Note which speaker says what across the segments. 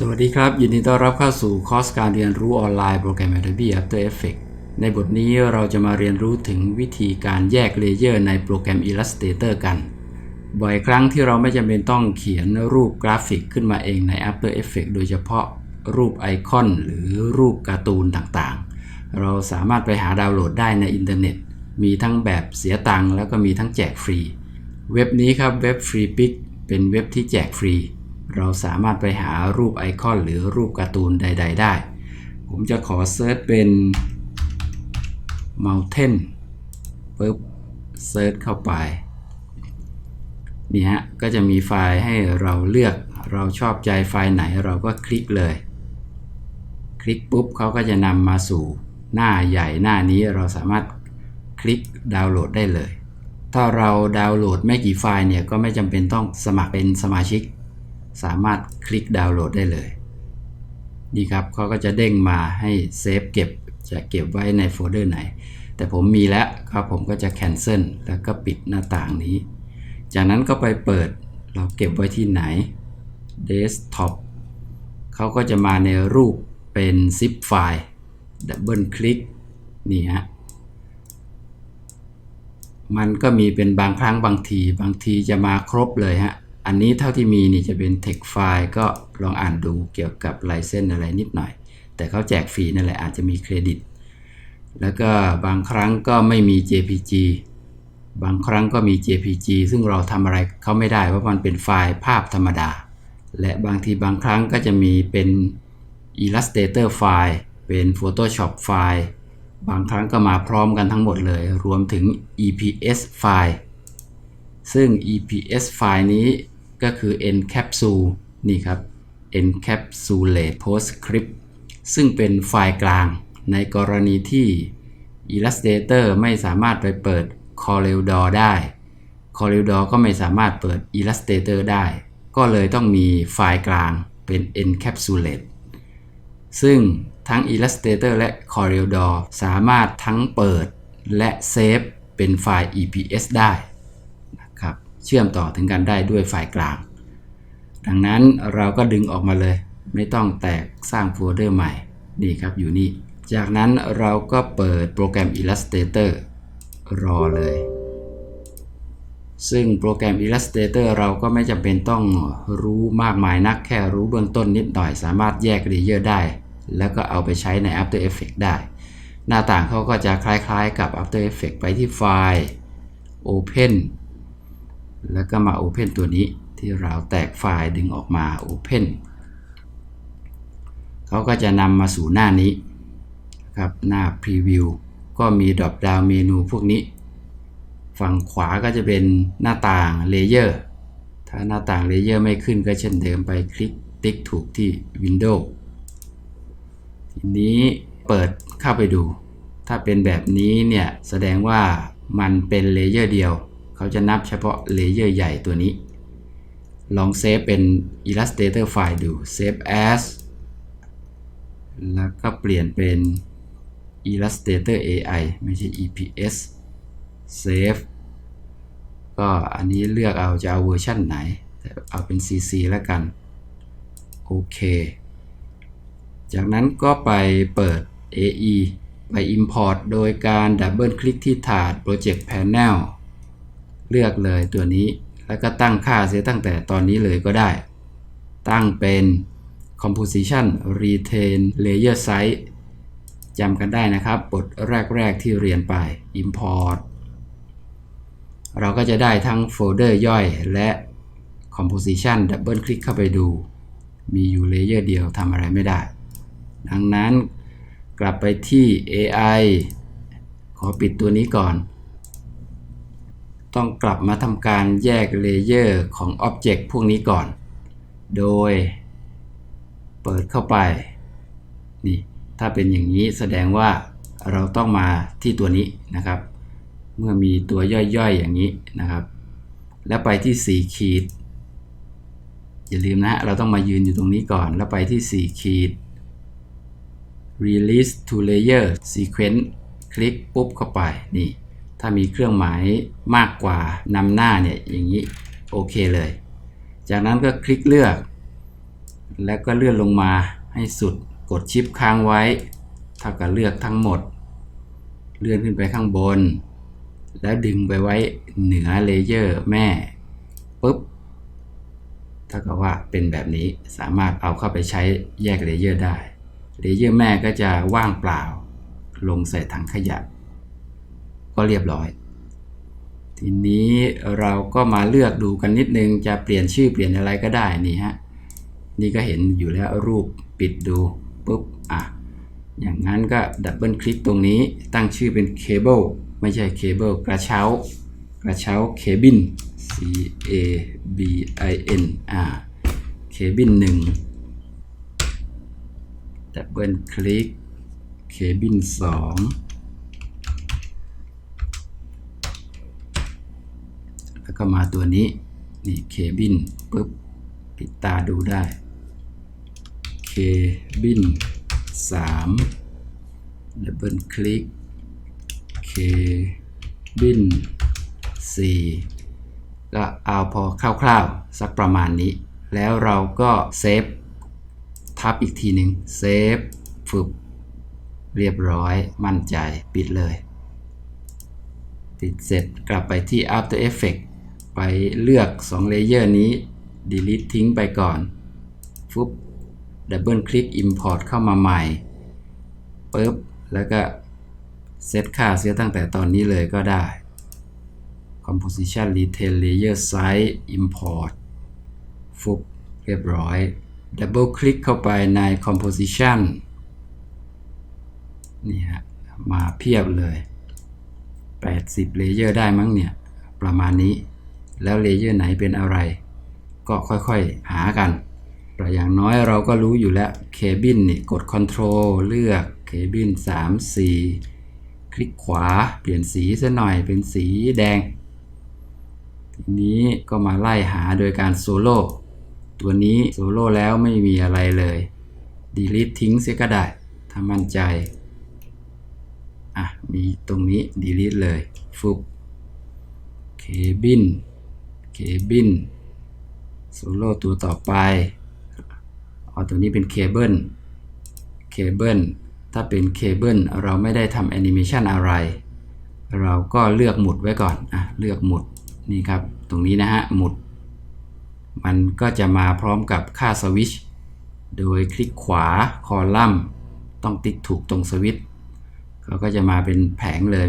Speaker 1: สวัสดีครับ ยินดีต้อนรับเข้าสู่คอร์สการเรียนรู้ออนไลน์โปรแกรม Adobe After Effects ในบทนี้เราจะมาเรียนรู้ถึงวิธีการแยกเลเยอร์ในโปรแกรม Illustrator กัน บ่อยครั้งที่เราไม่จำเป็นต้องเขียนรูปกราฟิกขึ้นมาเองใน After Effects โดยเฉพาะรูปไอคอนหรือรูปการ์ตูนต่างๆ เราสามารถไปหาดาวน์โหลดได้ในอินเทอร์เน็ต มีทั้งแบบเสียตังค์แล้วก็มีทั้งแจกฟรี เว็บนี้ครับเว็บ Free Pic เป็นเว็บที่แจกฟรี เราสามารถไปหารูปไอคอนหรือรูปการ์ตูนใด ๆ ได้ ผมจะขอเซิร์ชเป็น Mountain ปุ๊บเซิร์ชเข้าไปนี่ฮะก็จะมีไฟล์ให้เราเลือกเราชอบใจไฟล์ไหนเราก็คลิกเลย คลิกปุ๊บเขาก็จะนำมาสู่หน้าใหญ่หน้านี้เราสามารถคลิกดาวน์โหลดได้เลย ถ้าเราดาวน์โหลดไม่กี่ไฟล์เนี่ยก็ไม่จำเป็นต้องสมัครเป็นสมาชิก สามารถคลิกดาวน์โหลดได้เลย นี่ครับเขาก็จะเด้งมาให้เซฟเก็บจะเก็บไว้ในโฟลเดอร์ไหน แต่ผมมีแล้วครับผมก็จะ cancel แล้วก็ปิดหน้าต่างนี้ จากนั้นก็ไปเปิดเราเก็บไว้ที่ไหน desktop เขาก็จะมาในรูปเป็น zip ไฟล์ดับเบิลคลิกนี่ฮะมันก็มีเป็นบางครั้งบางที บางทีจะมาครบเลยฮะ อันนี้เท่าที่มีนี่จะเป็น text ไฟล์ก็ลองอ่านดูเกี่ยวกับลายเส้นอะไรนิดหน่อย แต่เขาแจกฟรีนั่นแหละอาจจะมีเครดิต แล้วก็บางครั้งก็ไม่มี JPG บางครั้งก็มี JPG ซึ่งเราทำอะไรเขาไม่ได้เพราะมันเป็นไฟล์ภาพธรรมดา และบางทีบางครั้งก็จะมีเป็น Illustrator ไฟล์เป็น Photoshop ไฟล์บางครั้งก็มาพร้อมกันทั้งหมดเลย รวมถึง EPS ไฟล์ซึ่ง EPS ไฟล์นี้ ก็คือ encapsule นี่ครับ encapsulate PostScript ซึ่งเป็นไฟล์กลางในกรณีที่ Illustrator ไม่สามารถไปเปิด Corel Draw ได้ Corel Draw ก็ไม่สามารถเปิด Illustrator ได้ ก็เลยต้องมีไฟล์กลางเป็น encapsulate ซึ่งทั้ง Illustrator และ Corel Draw สามารถทั้งเปิดและเซฟเป็นไฟล์ EPS ได้ เชื่อมต่อถึงกันได้ด้วยไฟล์กลาง ดังนั้นเราก็ดึงออกมาเลย ไม่ต้องแตกสร้างโฟลเดอร์ใหม่ นี่ครับอยู่นี่ จากนั้นเราก็เปิดโปรแกรม Illustrator รอเลย ซึ่งโปรแกรม Illustrator เราก็ไม่จำเป็นต้องรู้มากมายนัก แค่รู้เบื้องต้นนิดหน่อย สามารถแยกเลเยอร์ได้ แล้วก็เอาไปใช้ใน After Effects ได้ หน้าต่างเขาก็จะคล้ายๆกับ After Effects ไปที่ไฟล์ Open แล้วก็มา Open ตัวนี้ที่เราแตกไฟล์ดึงออกมา Open เขาก็จะนำมาสู่หน้านี้ครับหน้า Preview ก็มี Drop Down เมนูพวกนี้ ฝั่งขวาก็จะเป็นหน้าต่าง Layer ถ้าหน้าต่าง Layer ไม่ขึ้นก็เช่นเดิมไปคลิกติ๊กถูกที่ Windows ทีนี้เปิดเข้าไปดู ถ้าเป็นแบบนี้เนี่ย แสดงว่ามันเป็นเลเยอร์เดียว เขาจะนับเฉพาะเลเยอร์ใหญ่ตัวนี้ ลองเซฟเป็น Illustrator ไฟล์ดู Save as แล้วก็เปลี่ยนเป็น Illustrator AI ไม่ใช่ EPS Save ก็อันนี้เลือกเอาจะเอาเวอร์ชันไหน เอาเป็น CC แล้วกัน โอเค จากนั้นก็ไปเปิด AE ไป Import โดยการดับเบิลคลิกที่ถาด Project Panel เลือกเลยตัวนี้ แล้วก็ตั้งค่าเสียตั้งแต่ตอนนี้เลยก็ได้ ตั้งเป็น Composition Retain Layer Size จำกันได้นะครับบทแรก ๆ ที่เรียนไป Import เราก็จะได้ทั้งโฟลเดอร์ย่อยและ Composition ดับเบิลคลิกเข้าไปดู มีอยู่เลเยอร์เดียวทำอะไรไม่ได้ ดังนั้นกลับไปที่ AI ขอปิดตัวนี้ก่อน ต้องกลับมาทำการแยกเลเยอร์ของ Object พวกนี้ก่อน โดย เปิดเข้าไป นี่ ถ้าเป็นอย่างนี้แสดงว่าเราต้องมาที่ตัวนี้นะครับ เมื่อมีตัวย่อยๆอย่างนี้นะครับ แล้วไปที่ 4 ขีด อย่าลืมนะ เราต้องมายืนอยู่ตรงนี้ก่อน แล้วไปที่ 4 ขีด release to layer sequence คลิกปุ๊บเข้าไป นี่ ถ้ามีเครื่องหมายมากกว่านำหน้าเนี่ยอย่างนี้โอเคเลย จากนั้นก็คลิกเลือก แล้วก็เลื่อนลงมาให้สุดกดชิปค้างไว้ เท่ากับเลือกทั้งหมด เลื่อนขึ้นไปข้างบน แล้วดึงไปไว้เหนือเลเยอร์แม่ปุ๊บถ้ากับว่าเป็นแบบนี้สามารถเอาเข้าไปใช้แยกเลเยอร์ได้เลเยอร์แม่ก็จะว่างเปล่า ลงใส่ถังขยะ ก็เรียบร้อย ทีนี้เราก็มาเลือกดูกันนิดนึง จะเปลี่ยนชื่อเปลี่ยนอะไรก็ได้นี่ฮะ นี่ก็เห็นอยู่แล้วรูปปิดดูปุ๊บอะ อย่างนั้นก็ดับเบิลคลิกตรงนี้ตั้งชื่อเป็นเคเบิลไม่ใช่เคเบิลกระเช้ากระเช้าเคบิน C A B I N อ่าเคบินหนึ่งดับเบิลคลิกเคบินสองแล้ว ก็มาตัวนี้ นี่เคบินปุ๊บปิดตาดูได้เคบินสามดับเบิลคลิกเคบินสี่ก็เอาพอคร่าวๆ สักประมาณนี้ แล้วเราก็เซฟทับอีกทีหนึ่งเซฟฝึกเรียบร้อยมั่นใจปิดเลย ปิดเสร็จกลับไปที่ After Effects ไปเลือก2เลเยอร์นี้ delete ทิ้งไปก่อนฟุบดับเบิลคลิก Import เข้ามาใหม่ปุ๊บแล้วก็เซตค่าเสียตั้งแต่ตอนนี้เลยก็ได้ Composition Retail Layer Size Import ฟุบเรียบร้อยดับเบิลคลิกเข้าไปใน Composition นี่ฮะมาเพียบเลย 80 เลเยอร์ได้มั้งเนี่ย ประมาณนี้ แล้วเลเยอร์ไหนเป็นอะไร ก็ค่อยๆหากันแต่อย่างน้อยเราก็รู้อยู่แล้วเคบินนี่กด Control เลือกเคบิน3 4 คลิกขวาเปลี่ยนสีซะหน่อยเป็นสีแดง ทีนี้ก็มาไล่หาโดยการโซโล่ตัวนี้โซโล่แล้วไม่มีอะไรเลย delete ทิ้งเสียก็ได้ถ้ามั่นใจ อะ มีตรงนี้ delete เลยฟุบเคบิน เคบินโซโล่ตัวต่อไปเอาตัวนี้เป็นเคเบิลเคเบิลถ้าเป็นเคเบิลเราไม่ได้ทำแอนิเมชันอะไร เราก็เลือกหมุดไว้ก่อนอะเลือกหมุดนี่ครับ ตรงนี้นะฮะหมุด มันก็จะมาพร้อมกับค่าสวิชโดยคลิกขวาคอลัมน์ต้องติ๊กถูกตรงสวิตช์เขาก็จะมาเป็นแผงเลย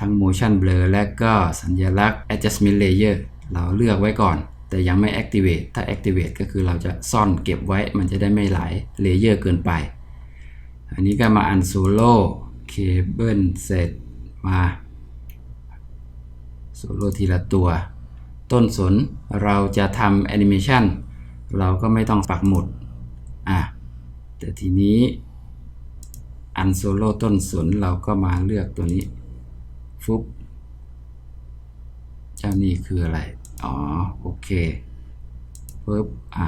Speaker 1: ทั้ง motion blur และก็สัญลักษณ์ adjustment layer เราเลือกไว้ก่อน แต่ยังไม่ activate ถ้า activate ก็คือเราจะซ่อนเก็บไว้มันจะได้ไม่หลาย layer เกินไป อันนี้ก็มา unsolo cable เสร็จมาโซโล่ทีละตัว ต้นสนเราจะทำแอนิเมชันเราก็ไม่ต้องปักหมุดอะแต่ทีนี้อันโซโล่ต้นสนเราก็มาเลือกตัวนี้ฟุบ จ้านี่คืออะไร อ๋อ โอเคปุ๊บอะ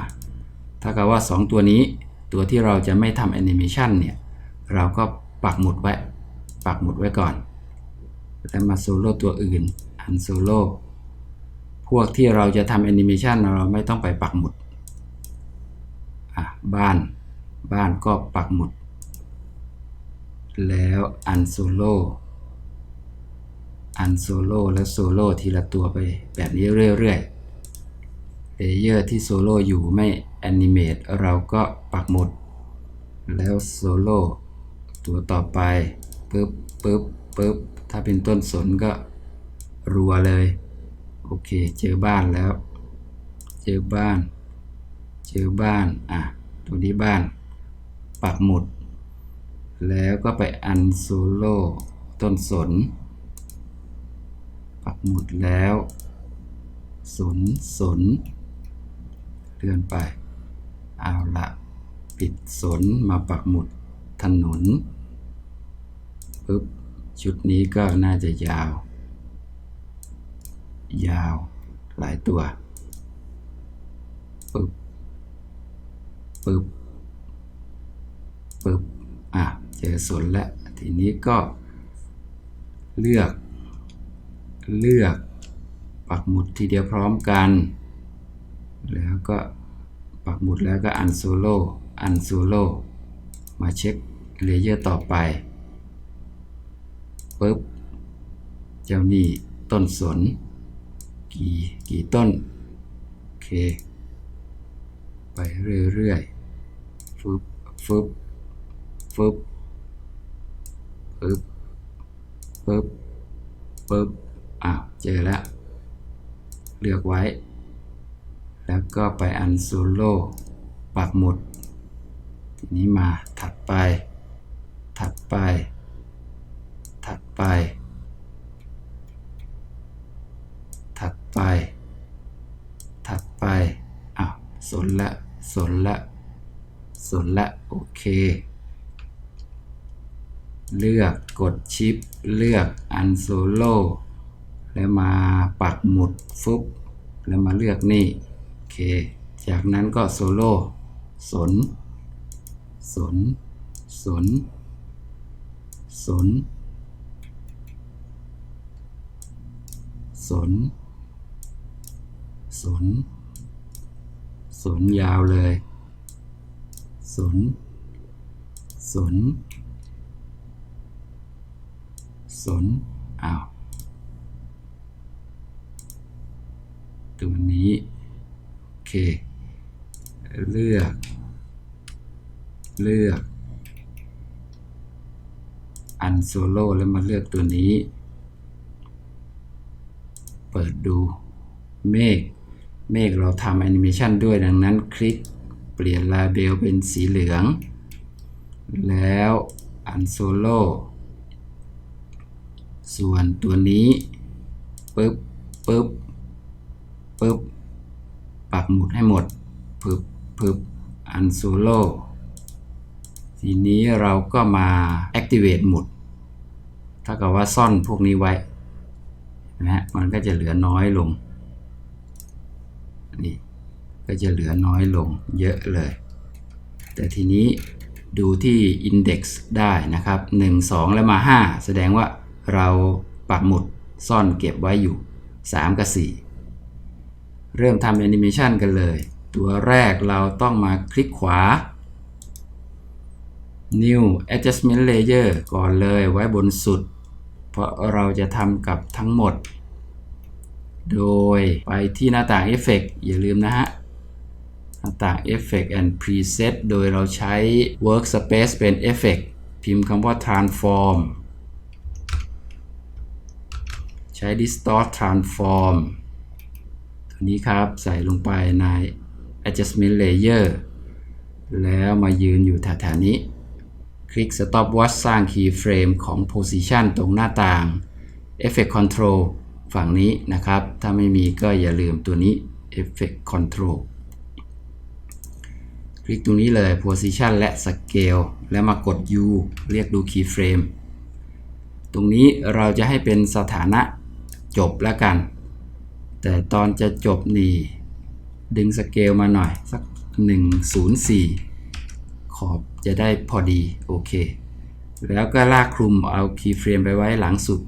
Speaker 1: ถ้ากับว่า 2 ตัวนี้ตัวที่เราจะไม่ทำแอนิเมชันเนี่ย เราก็ปักหมุดไว้ ปักหมุดไว้ก่อนแล้วมาโซโล่ตัวอื่น อันโซโล่พวกที่เราจะทำแอนิเมชันเราไม่ต้องไปปักหมุดอะบ้าน บ้านก็ปักหมุด แล้วอันโซโล่ อันโซโล่แล้วโซโล่ทีละตัวไปแบบนี้เรื่อยๆเลเยอร์ที่โซโล่อยู่ไม่แอนิเมตเราก็ปักหมุด แล้วโซโล่ตัวต่อไปปึ๊บปึ๊บปึ๊บถ้าเป็นต้นสนก็รัวเลย โอเค เจอบ้านแล้ว เจอบ้าน เจอบ้าน อะตัวนี้บ้าน ปักหมุด แล้วก็ไปอันโซโล่ต้นสน ปักหมุดแล้วสนสนเลื่อนไป เอาละปิดสนมาปักหมุดถนนปึ๊บชุดนี้ก็น่าจะยาว ยาวหลายตัวปึ๊บปึ๊บปึ๊บอะเจอสนแล้วทีนี้ก็เลือก เลือกปักหมุดทีเดียวพร้อมกัน แล้วก็ปักหมุดแล้วก็อันโซโล่อันโซโล่มาเช็คเลเยอร์ต่อไปปุ๊บเจ้านี่ต้นสน กี่กี่ต้น โอเค ไปเรื่อยๆฟึบฟึบฟึบปึ๊บปึ๊บปึ๊บ อ้าวเจอแล้ว เลือกไว้ แล้วก็ไปอันโซโล่ปักหมุด ทีนี้มาถัดไป ถัดไป ถัดไป ถัดไป ถัดไปอ้าวสนละสนละสนละโอเคเลือกกดชิป เลือกอันโซโล่ แล้วมาปักหมุดฟึบแล้วมาเลือกนี่โอเค จากนั้นก็โซโล่สน สน สน สน สน สน สนยาวเลย สน สน สน อ้าว ตัวนี้โอเคเลือก เลือก อันโซโล่แล้วมาเลือกตัวนี้ เปิดดูเมฆเมฆเราทำแอนิเมชันด้วยดังนั้นคลิกเปลี่ยนลาเบลเป็นสีเหลือง แล้วอันโซโล่ส่วนตัวนี้ปึ๊บปึ๊บ ปึ๊บปักหมุดให้หมดปึ๊บปึ๊บอันโซโล่ทีนี้เราก็มา activate หมุดถ้ากับว่าซ่อนพวกนี้ไว้นะฮะมันก็จะเหลือน้อยลงนี่ก็จะเหลือน้อยลงเยอะเลย แต่ทีนี้ดูที่ Index ได้นะครับ 1 2 แล้วมา 5 แสดงว่าเราปักหมุดซ่อนเก็บไว้อยู่ 3 กับ 4 เริ่มทำแอนิเมชันกันเลย ตัวแรกเราต้องมาคลิกขวา New Adjustment Layer ก่อนเลยไว้บนสุด เพราะเราจะทำกับทั้งหมด โดยไปที่หน้าต่าง Effect อย่าลืมนะฮะ หน้าต่าง Effect and Preset โดยเราใช้ Workspace เป็น Effect พิมพ์คำว่า Transform ใช้ Distort Transform ตัวนี้ครับใส่ลงไปใน Adjustment Layer แล้วมายืนอยู่แถวๆนี้ คลิก Stopwatch สร้าง Keyframe ของ Position ตรงหน้าต่าง Effect Control ฝั่งนี้นะครับ ถ้าไม่มีก็อย่าลืมตัวนี้ Effect Control คลิกตรงนี้เลย Position และ Scale แล้วมากด U เรียกดู Keyframe ตรงนี้เราจะให้เป็นสถานะจบแล้วกัน แต่ตอนจะจบนี่ ดึงสเกลมาหน่อย สัก 104 ขอบจะได้พอดีโอเค แล้วก็ลากคลุมเอาคีย์เฟรมไปไว้หลังสุด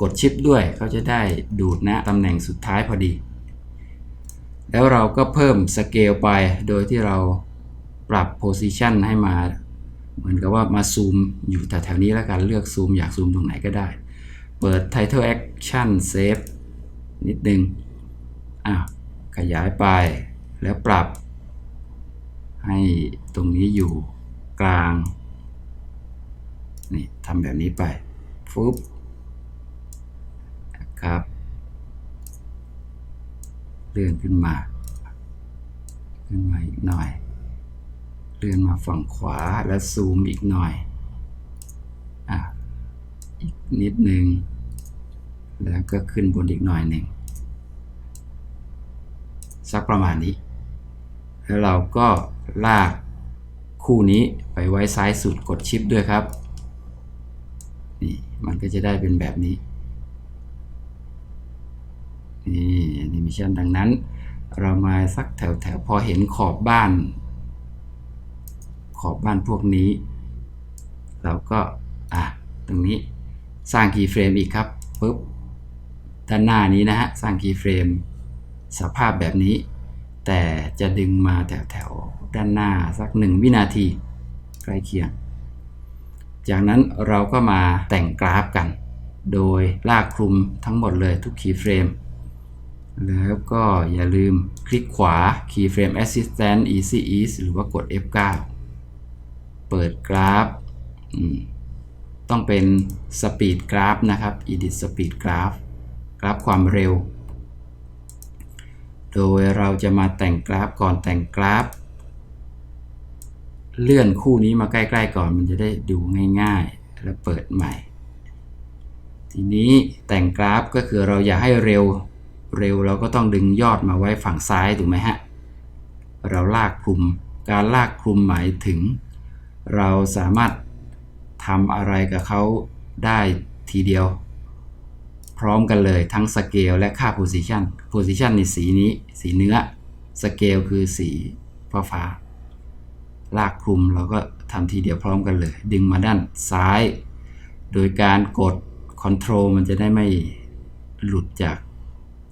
Speaker 1: กดชิปด้วยเขาจะได้ดูดณตำแหน่งสุดท้ายพอดี แล้วเราก็เพิ่มสเกลไปโดยที่เราปรับโพซิชันให้มา เหมือนกับว่ามาซูมอยู่แถวนี้แล้วกันเลือกซูมอยากซูมตรงไหนก็ได้ เปิด Title Action Save นิดนึง อะขยายไปแล้วปรับ ให้ตรงนี้อยู่กลาง นี่ทำแบบนี้ไปฟึบนะครับเลื่อนขึ้นมา ขึ้นมาอีกหน่อย เลื่อนมาฝั่งขวาแล้วซูมอีกหน่อยอะอีกนิดหนึ่งแล้วก็ขึ้นบนอีกหน่อยหนึ่ง สักประมาณนี้ แล้วเราก็ลากคู่นี้ไปไว้ซ้ายสุดกดชิปด้วยครับ นี่มันก็จะได้เป็นแบบนี้ นี่แอนิเมชันดังนั้น เรามาสักแถวแถวพอเห็นขอบบ้าน ขอบบ้านพวกนี้ เราก็อะตรงนี้สร้างคีย์เฟรมอีกครับปุ๊บด้านหน้านี้นะฮะ สร้างคีย์เฟรม สภาพแบบนี้ แต่จะดึงมาแถวแถวด้านหน้าสัก1วินาทีใกล้เคียง จากนั้นเราก็มาแต่งกราฟกัน โดยลากคลุมทั้งหมดเลยทุกคีย์เฟรมแล้วก็อย่าลืมคลิกขวา Keyframe Assistant Easy Ease หรือว่ากด F9 เปิดกราฟ ต้องเป็น Speed Graph นะครับ Edit Speed Graph กราฟความเร็ว โดยเราจะมาแต่งกราฟก่อนแต่งกราฟ เลื่อนคู่นี้มาใกล้ ๆ ก่อนมันจะได้ดูง่ายๆ แล้วเปิดใหม่ ทีนี้แต่งกราฟก็คือเราอยากให้เร็วเร็วเราก็ต้องดึงยอดมาไว้ฝั่งซ้ายถูกไหมฮะ เราลากคลุม การลากคลุมหมายถึง เราสามารถทำอะไรกับเขาได้ทีเดียว พร้อมกันเลยทั้งสเกลและค่า position position ในสีนี้ สีเนื้อสเกลคือสีฟ้าฟ้าลากคลุมเราก็ทำทีเดียวพร้อมกันเลย ดึงมาด้านซ้าย โดยการกด Control มันจะได้ไม่หลุดจาก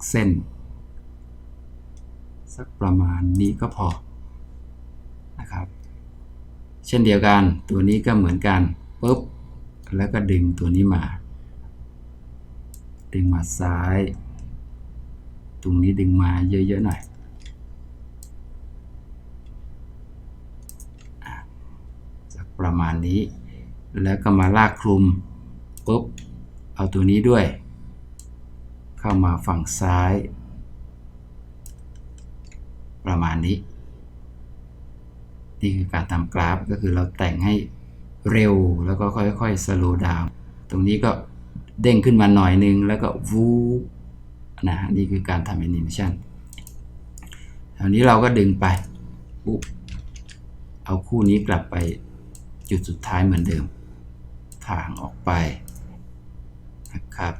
Speaker 1: เส้น สักประมาณนี้ก็พอนะครับ เช่นเดียวกันตัวนี้ก็เหมือนกันปุ๊บแล้วก็ดึงตัวนี้มา ดึงมาซ้าย ตรงนี้ดึงมาเยอะๆหน่อยสักประมาณนี้ แล้วก็มาลากคลุมปุ๊บ เอาตัวนี้ด้วย เข้ามาฝั่งซ้าย ประมาณนี้ นี่คือการทำกราฟก็คือเราแต่งให้เร็วแล้วก็ค่อยๆสโลว์ดาวตรงนี้ก็ เด้งขึ้นมาหน่อยนึง แล้วก็วูบนะนี่คือการทำแอนิเมชันคราวนี้เราก็ดึงไปปุ๊บเอาคู่นี้กลับไปจุดสุดท้ายเหมือนเดิมทางออกไปนะครับ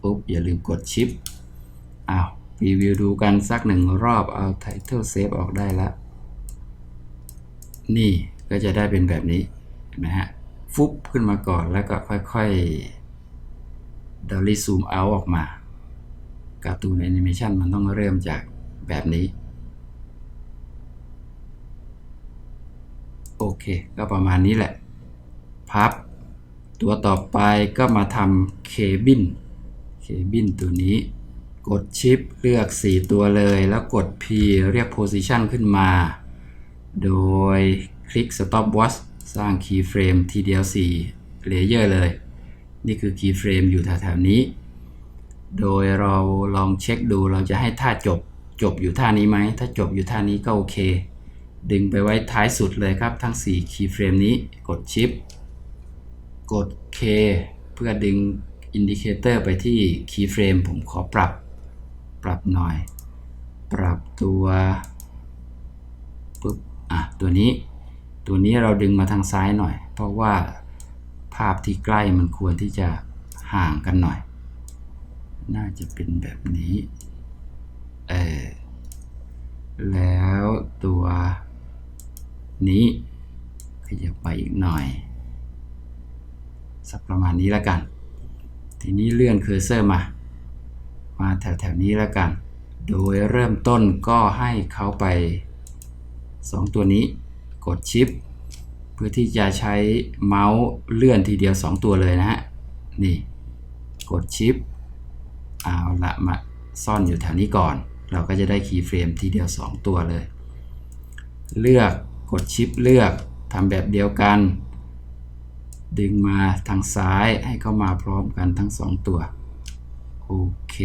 Speaker 1: ปุ๊บอย่าลืมกดชิปอ้าวรีวิวดูกันสักหนึ่งรอบเอา Title Save ออกได้แล้วนี่ก็จะได้เป็นแบบนี้เห็นไหมฮะ ฟุบขึ้นมาก่อนแล้วก็ค่อยๆดอลลี่ซูมเอาออกมา การ์ตูนแอนิเมชันมันต้องเริ่มจากแบบนี้ โอเค ก็ประมาณนี้แหละ พับ ตัวต่อไปก็มาทำเคบิน เคบินตัวนี้ กดชิปเลือก 4 ตัวเลย แล้วกด P เรียก Position ขึ้นมา โดยคลิก Stop Watch สร้าง Keyframe ทีเดียว4 Layer เลย นี่คือ Keyframe อยู่แถวๆนี้ โดยเราลองเช็คดูเราจะให้ท่าจบจบอยู่ท่านี้ไหม ถ้าจบอยู่ท่านี้ก็โอเค ดึงไปไว้ท้ายสุดเลยครับ ทั้ง 4 Keyframe นี้ กดชิปกด K เพื่อดึงอินดิเคเตอร์ไปที่ Keyframe ผมขอปรับ ปรับหน่อย ปรับตัวปุ๊บ อะ ตัวนี้ ตัวนี้เราดึงมาทางซ้ายหน่อย เพราะว่าภาพที่ใกล้มันควรที่จะห่างกันหน่อย น่าจะเป็นแบบนี้ เออ แล้วตัวนี้ขยับไปอีกหน่อย สักประมาณนี้แล้วกัน ทีนี้เลื่อนเคอร์เซอร์มา มาแถวๆนี้แล้วกัน โดยเริ่มต้นก็ให้เขาไป 2 ตัวนี้ กดชิปเพื่อที่จะใช้เมาส์เลื่อนทีเดียว 2 ตัวเลยนะฮะ นี่กดชิปเอาละมาซ่อนอยู่แถวนี้ก่อน เราก็จะได้คีย์เฟรมทีเดียว 2 ตัวเลย เลือกกดชิปเลือกทำแบบเดียวกัน ดึงมาทางซ้ายให้เข้ามาพร้อมกันทั้ง 2 ตัว โอเค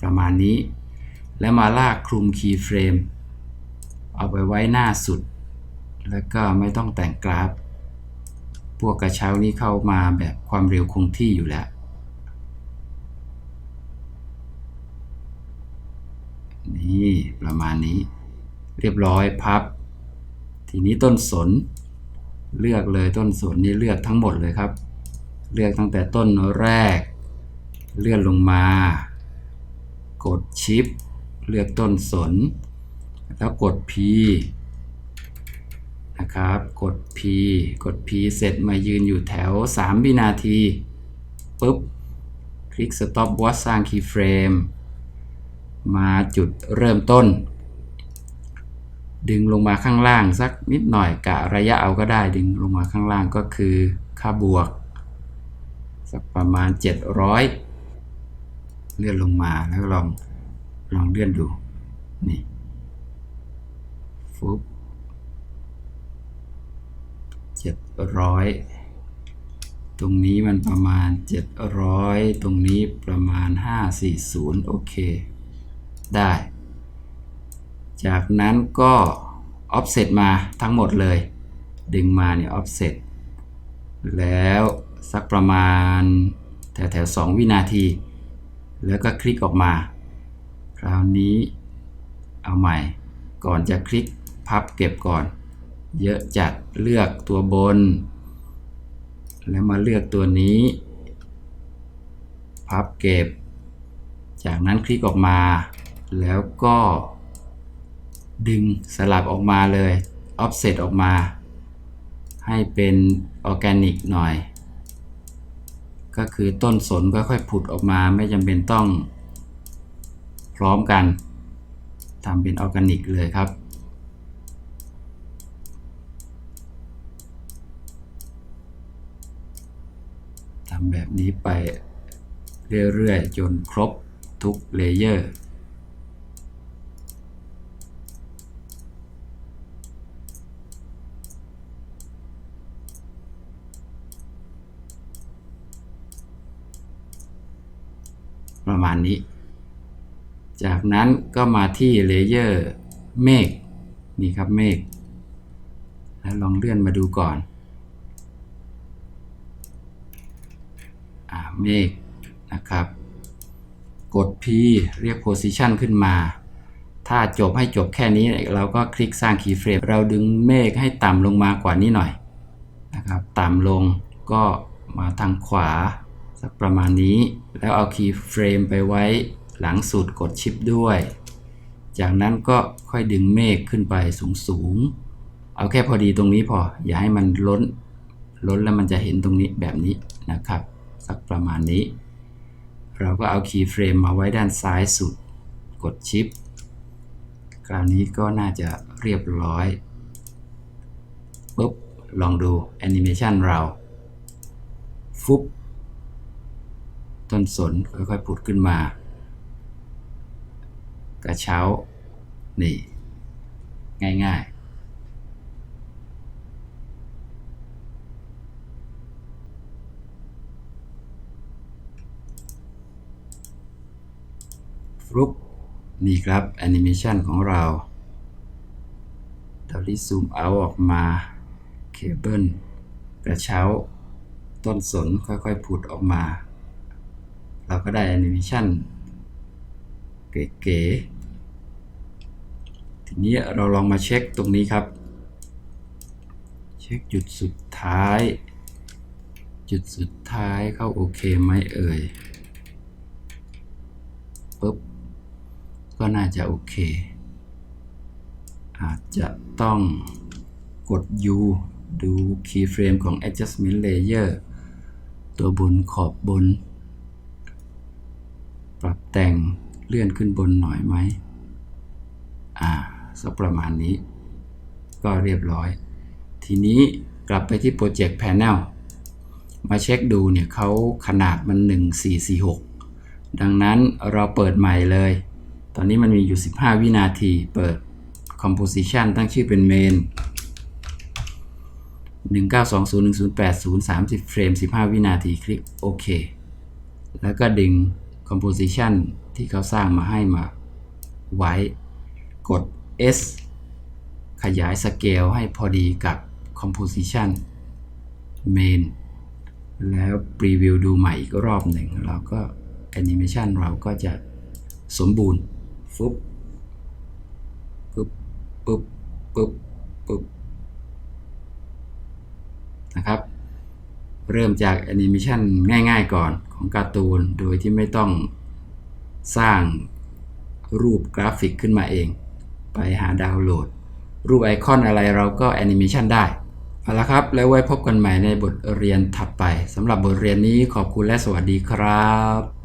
Speaker 1: ประมาณนี้ แล้วมาลากคลุมคีย์เฟรมเอาไปไว้หน้าสุด แล้วก็ไม่ต้องแต่งกราฟ พวกกระเช้านี้เข้ามาแบบความเร็วคงที่อยู่แล้ว นี่ประมาณนี้ เรียบร้อยพับ ทีนี้ต้นสน เลือกเลยต้นสนนี่เลือกทั้งหมดเลยครับ เลือกตั้งแต่ต้นแรก เลื่อนลงมา กดชิป เลือกต้นสน แล้วกด P นะครับ กด P กด P เสร็จมายืนอยู่แถว 3 วินาทีปุ๊บ คลิก Stop Watch สร้าง Keyframe มาจุดเริ่มต้น ดึงลงมาข้างล่างสักนิดหน่อยกะระยะเอาก็ได้ดึงลงมาข้างล่างก็คือค่าบวก สักประมาณ 700 เลื่อนลงมาแล้วลองลองเลื่อนดู นี่ฟุบ เจ็ดร้อยตรงนี้มันประมาณ 700 ตรงนี้ประมาณ 540 โอเค ได้ จากนั้นก็ offset มาทั้งหมดเลย ดึงมาเนี่ย offset แล้วสักประมาณแถวแถว2วินาที แล้วก็คลิกออกมา คราวนี้เอาใหม่ ก่อนจะคลิกพับเก็บก่อน เยอะจัดเลือกตัวบน แล้วมาเลือกตัวนี้ พับเก็บ จากนั้นคลิกออกมา แล้วก็ ดึงสลับออกมาเลย offset ออกมา ให้เป็นออร์แกนิกหน่อย ก็คือต้นสนค่อยๆผุดออกมาไม่จำเป็นต้อง พร้อมกันทำเป็นออร์แกนิกเลยครับ ทำแบบนี้ไปเรื่อยๆ จนครบทุกเลเยอร์ประมาณนี้ จากนั้นก็มาที่เลเยอร์เมฆนี่ครับเมฆแล้วลองเลื่อนมาดูก่อน อ่า เมฆนะครับ กด P เรียก position ขึ้นมา ถ้าจบให้จบแค่นี้เราก็คลิกสร้าง keyframe เราดึงเมฆให้ต่ำลงมากว่านี้หน่อยนะครับต่ำลงก็มาทางขวาสักประมาณนี้ แล้วเอา keyframe ไปไว้หลังสุดกดชิปด้วย จากนั้นก็ค่อยดึงเมฆขึ้นไปสูงๆเอาแค่พอดีตรงนี้พอ อย่าให้มันล้น ล้นแล้วมันจะเห็นตรงนี้แบบนี้นะครับ สักประมาณนี้ เราก็เอา keyframe มาไว้ด้านซ้ายสุด กดชิป คราวนี้ก็น่าจะเรียบร้อยปุ๊บ ลองดูแอนิเมชันเรา ฟุบต้นสนค่อยๆผุดขึ้นมา กระเช้า นี่ ง่ายๆ ฟลุปนี่ครับแอนิเมชันของเราดอลลี่ซูมเอาออกมาเคเบิลกระเช้า ต้นสนค่อยๆผุดออกมา เราก็ได้แอนิเมชันเก๋ๆทีนี้เราลองมาเช็คตรงนี้ครับ เช็คจุดสุดท้าย จุดสุดท้ายเข้าโอเคไหมเอ่ยปุ๊บ ก็น่าจะโอเค อาจจะต้องกด U ดู keyframe ของ adjustment layer ตัวบนขอบบน ปรับแต่งเลื่อนขึ้นบนหน่อยไหม อ่า สักประมาณนี้ ก็เรียบร้อย ทีนี้กลับไปที่ Project Panel มาเช็คดูเนี่ยเขาขนาดมัน 1446 ดังนั้นเราเปิดใหม่เลย ตอนนี้มันมีอยู่ 15 วินาที เปิด Composition ตั้งชื่อเป็น Main 19201080 30 เฟรม 15 วินาที คลิกโอเค แล้วก็ดึง Composition ที่เขาสร้างมาให้มาไว้ กด S ขยายสเกลให้พอดีกับ Composition Main แล้วพรีวิวดูใหม่อีกรอบหนึ่ง เราก็ Animation เราก็จะสมบูรณ์ ฟุบปุ๊บปุ๊บปุ๊บปุ๊บนะครับ เริ่มจากแอนิเมชันง่ายๆก่อนของการ์ตูน โดยที่ไม่ต้องสร้างรูปกราฟิกขึ้นมาเอง ไปหาดาวน์โหลด รูปไอคอนอะไรเราก็แอนิเมชันได้ เอาละครับ แล้วไว้พบกันใหม่ในบทเรียนถัดไปสำหรับบทเรียนนี้ขอบคุณและสวัสดีครับ